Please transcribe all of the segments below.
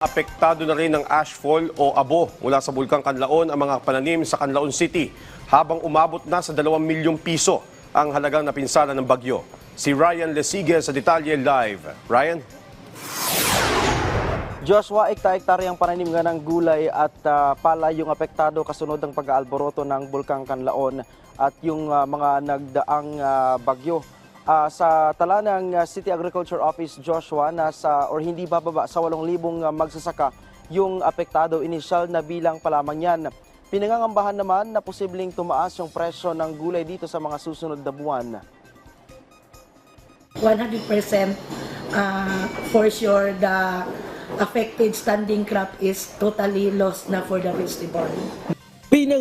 Apektado na rin ng ashfall o abo mula sa Bulkang Kanlaon ang mga pananim sa Canlaon City habang umabot na sa 2 milyong piso ang halagang napinsala ng bagyo. Si Ryan Lesige sa Detalye Live. Ryan? Joshua, ekta-ektaryang pananim nga ng gulay at ah, pala yung apektado kasunod ng pag-aalboroto ng Bulkang Kanlaon at yung ah, mga nagdaang ah, bagyo. Ah, sa tala ng ah, City Agriculture Office, Joshua, nasa or hindi bababa sa 8,000 ah, magsasaka yung apektado. Initial na bilang pa lamang yan. Pinangangambahan naman na posibleng tumaas yung presyo ng gulay dito sa mga susunod na buwan. 100% uh, for sure the affected standing crop is totally lost na for the vegetable.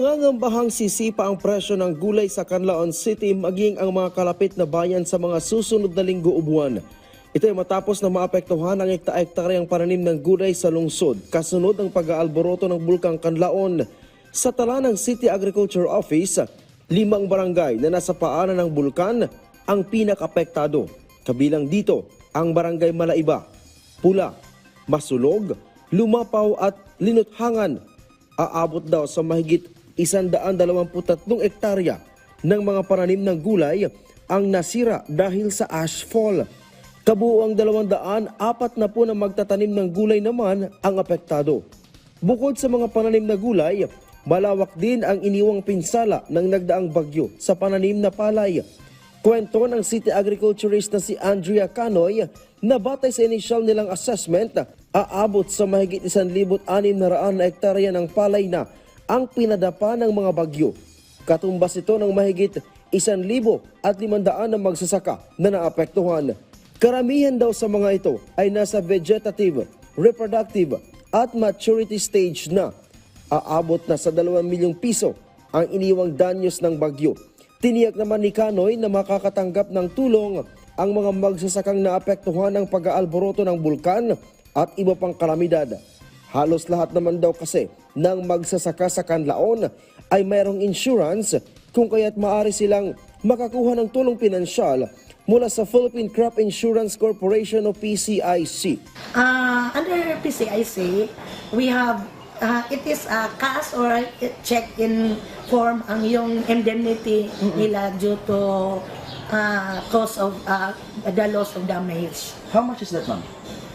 Pinangangambahang sisipa ang presyo ng gulay sa Canlaon City maging ang mga kalapit na bayan sa mga susunod na linggo o buwan. Ito ay matapos na maapektuhan ang ekta-ektaryang pananim ng gulay sa lungsod kasunod ng pag-aalboroto ng Bulkang Canlaon. Sa tala ng City Agriculture Office, limang barangay na nasa paanan ng bulkan ang pinakapektado. Kabilang dito ang Barangay Malaiba, Pula, Masulog, Lumapaw at Linuthangan aabot daw sa mahigit 123 ektarya ng mga pananim ng gulay ang nasira dahil sa ashfall. Kabuuang 200 apat na po na magtatanim ng gulay naman ang apektado. Bukod sa mga pananim na gulay, malawak din ang iniwang pinsala ng nagdaang bagyo sa pananim na palay. Kwento ng City Agriculturist na si Andrea Canoy na batay sa initial nilang assessment, aabot sa mahigit 1,600 na ektarya ng palay na ang pinadapa ng mga bagyo. Katumbas ito ng mahigit 1,500 na magsasaka na naapektuhan. Karamihan daw sa mga ito ay nasa vegetative, reproductive at maturity stage na. Aabot na sa 2 milyong piso ang iniwang danyos ng bagyo. Tiniyak naman ni Kanoy na makakatanggap ng tulong ang mga magsasakang naapektuhan ng pag-aalboroto ng bulkan at iba pang kalamidad. Halos lahat naman daw kasi ng magsasaka sa Kanlaon ay mayroong insurance kung kaya't maaari silang makakuha ng tulong pinansyal mula sa Philippine Crop Insurance Corporation o PCIC. Uh, under PCIC, we have uh, it is a cash or check in form ang yung indemnity nila due to uh, cause of uh, the loss of damage. How much is that, ma'am?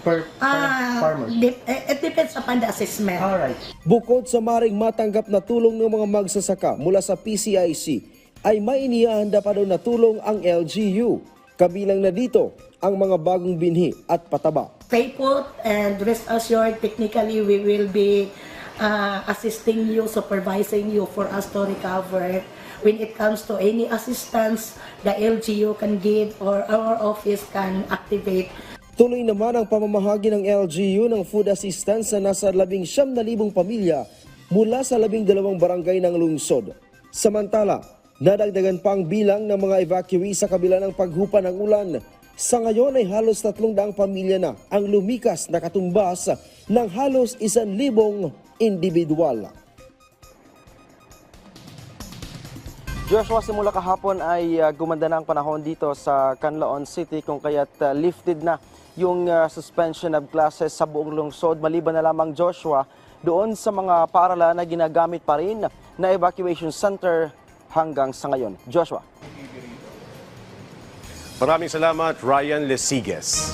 Per, per Uh, farmer? dep- it depends upon the assessment. All right. Bukod sa maring matanggap na tulong ng mga magsasaka mula sa PCIC, ay may inihahanda pa daw na tulong ang LGU. Kabilang na dito ang mga bagong binhi at pataba. Stay put and rest assured, technically we will be uh, assisting you, supervising you for us to recover. When it comes to any assistance the LGU can give or our office can activate, Tuloy naman ang pamamahagi ng LGU ng food assistance sa nasa 19,000 pamilya mula sa 12 barangay ng lungsod. Samantala, nadagdagan pa ang bilang ng mga evacuee sa kabila ng paghupa ng ulan. Sa ngayon ay halos 300 pamilya na ang lumikas na katumbas ng halos 1,000 individual. Joshua, simula kahapon ay uh, gumanda na ang panahon dito sa Canlaon City kung kaya't uh, lifted na yung uh, suspension of classes sa buong lungsod. Maliban na lamang Joshua doon sa mga paaralan na ginagamit pa rin na evacuation center hanggang sa ngayon. Joshua. Maraming salamat, Ryan Lesigues.